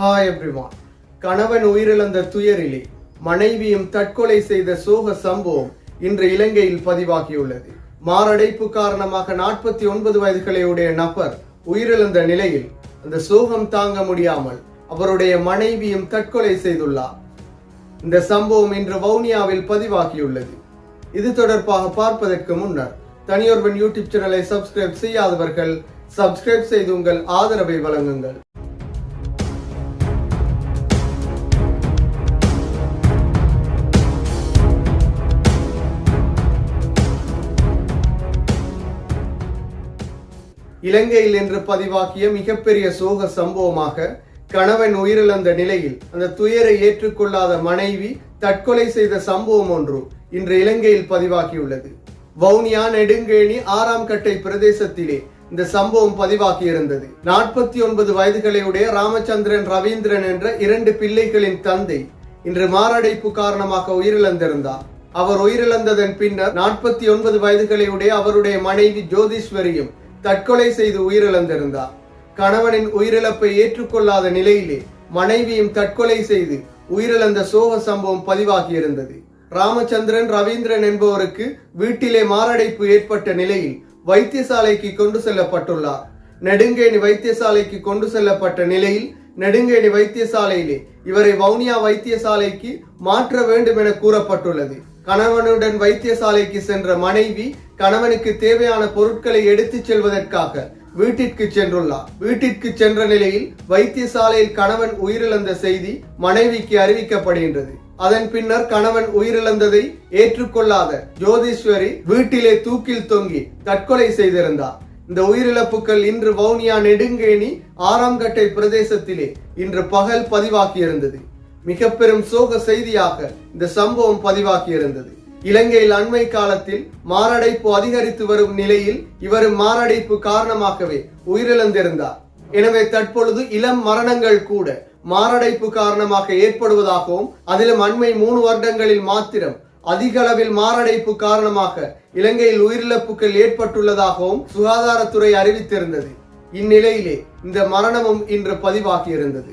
Hi everyone கணவன் உயிரிழந்த துயரிலே மனைவியும் தற்கொலை செய்த சோக சம்பவம் இன்று இலங்கையில் பதிவாகியுள்ளது. மாரடைப்பு காரணமாக நாற்பத்தி ஒன்பது வயதுகளையுடைய நபர் உயிரிழந்த நிலையில் அந்த சோகம் தாங்க முடியாமல் அவருடைய மனைவியும் தற்கொலை செய்துள்ளார். இந்த சம்பவம் இன்று வவுனியாவில் பதிவாகியுள்ளது. இது தொடர்பாக பார்ப்பதற்கு முன்னர் தனியொருவன் யூடியூப் சேனலை சப்ஸ்கிரைப் செய்யாதவர்கள் சப்ஸ்கிரைப் செய்து உங்கள் ஆதரவை வழங்குங்கள். இலங்கையில் இன்று பதிவாகிய மிகப்பெரிய சோக சம்பவமாக கணவன் உயிரிழந்த நிலையில் அந்த துயரை ஏற்றுக்கொள்ளாத மனைவி தற்கொலை செய்த சம்பவம் ஒன்று இன்று இலங்கையில் பதிவாகியுள்ளது. வவுனியா நெடுங்கேணி ஆறாம் கட்டை பிரதேசத்திலே இந்த சம்பவம் பதிவாகியிருந்தது. நாற்பத்தி ஒன்பது வயதுகளையுடைய ராமச்சந்திரன் ரவீந்திரன் என்ற இரண்டு பிள்ளைகளின் தந்தை இன்று மாரடைப்பு காரணமாக உயிரிழந்திருந்தார். அவர் உயிரிழந்ததன் பின்னர் நாற்பத்தி ஒன்பது வயதுகளையுடைய அவருடைய மனைவி ஜோதீஸ்வரியும் தற்கொலை செய்து உயிரிழந்திருந்தார் கணவனின் உயிரிழப்பை ஏற்றுக்கொள்ளாத நிலையிலே மனைவியும் தற்கொலை செய்து உயிரிழந்த சோக சம்பவம் பதிவாகியிருந்தது. ராமச்சந்திரன் ரவீந்திரன் என்பவருக்கு வீட்டிலே மாரடைப்பு ஏற்பட்ட நிலையில் வைத்தியசாலைக்கு கொண்டு செல்லப்பட்டுள்ளார். நெடுங்கேணி வைத்தியசாலைக்கு கொண்டு செல்லப்பட்ட நிலையில் நெடுங்கேணி வைத்தியசாலையிலே இவரை வவுனியா வைத்தியசாலைக்கு மாற்ற வேண்டும் என கூறப்பட்டுள்ளது. கணவனுடன் வைத்தியசாலைக்கு சென்ற மனைவி கணவனுக்கு தேவையான பொருட்களை எடுத்துச் செல்வதற்காக வீட்டிற்கு சென்றுள்ளார். வீட்டிற்கு சென்ற நிலையில் வைத்தியசாலையில் கணவன் உயிரிழந்த செய்தி மனைவிக்கு அறிவிக்கப்படுகின்றது. அதன் பின்னர் கணவன் உயிரிழந்ததை ஏற்றுக்கொள்ளாத ஜோதீஸ்வரி வீட்டிலே தூக்கில் தொங்கி தற்கொலை செய்திருந்தார். இந்த உயிரிழப்புகள் இன்று வவுனியா நெடுங்கேணி ஆறாம் கட்டை பிரதேசத்திலே இன்று பகல் பதிவாகியிருந்தது. மிக பெரும் சோக செய்தியாக இந்த சம்பவம் பதிவாகியிருந்தது. இலங்கையில் அண்மை காலத்தில் மாரடைப்பு அதிகரித்து வரும் நிலையில் இவர் மாரடைப்பு காரணமாகவே உயிரிழந்திருந்தார். எனவே தற்பொழுது இளம் மரணங்கள் கூட மாரடைப்பு காரணமாக ஏற்படுவதாகவும் அதிலும் அண்மை மூணு வருடங்களில் மாத்திரம் அதிக அளவில் மாரடைப்பு காரணமாக இலங்கையில் உயிரிழப்புகள் ஏற்பட்டுள்ளதாகவும் சுகாதாரத்துறை அறிவித்திருந்தது. இந்நிலையிலே இந்த மரணமும் இன்று பதிவாகியிருந்தது.